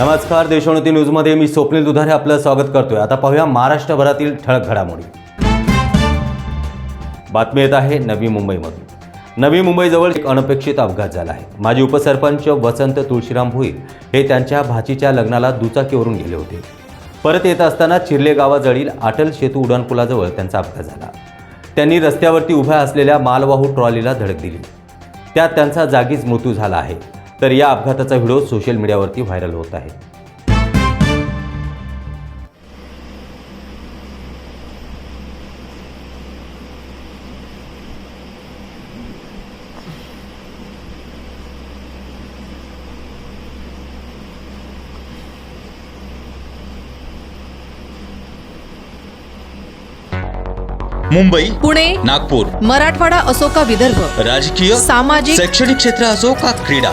नमस्कार देशोन्नती न्यूजमध्ये मी स्वप्नील दुधारे आपलं स्वागत करतोय. आता पाहूया महाराष्ट्रभरातील ठळक घडामोडी. बातमी येत आहे नवी मुंबईमधून. नवी मुंबईजवळ एक अनपेक्षित अपघात झाला आहे. माजी उपसरपंच वसंत तुळशीराम भुईर हे त्यांच्या भाचीच्या लग्नाला दुचाकीवरून गेले होते. परत येत असताना चिर्ले गावाजवळील अटल सेतू उड्डाणपुलाजवळ त्यांचा अपघात झाला. त्यांनी रस्त्यावरती उभ्या असलेल्या मालवाहू ट्रॉलीला धडक दिली. त्यात त्यांचा जागीच मृत्यू झाला आहे. तर या अपघाताचा व्हिडिओ सोशल मीडियावरती व्हायरल होत आहे. मुंबई पुणे नागपूर मराठवाडा असो का विदर्भ राजकीय सामाजिक शैक्षणिक क्षेत्र असो का क्रीडा